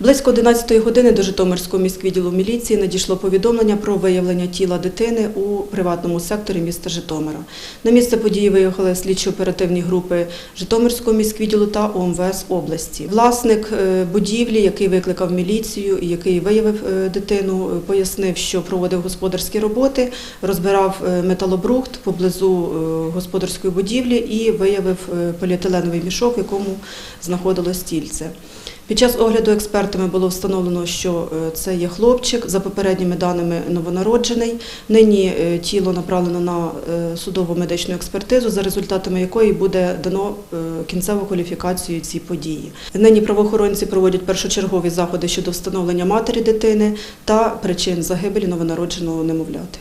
Близько 11 години до Житомирського міськвідділу міліції надійшло повідомлення про виявлення тіла дитини у приватному секторі міста Житомира. На місце події виїхали слідчо-оперативні групи Житомирського міськвідділу та ОМВС області. Власник е, будівлі, який викликав міліцію і який виявив е, дитину, е, пояснив, що проводив господарські роботи, розбирав металобрухт поблизу господарської будівлі і виявив поліетиленовий мішок, в якому знаходилось тільце. Під час огляду експертами було встановлено, що е, це є хлопчик, за попередніми даними новонароджений. Нині е, тіло направлено на е, судову медичну експертизу, за результатами якої буде дано кінцеву кваліфікацію цій події. Нині правоохоронці проводять першочергові заходи щодо встановлення матері дитини та причин загибелі новонародженого немовляти.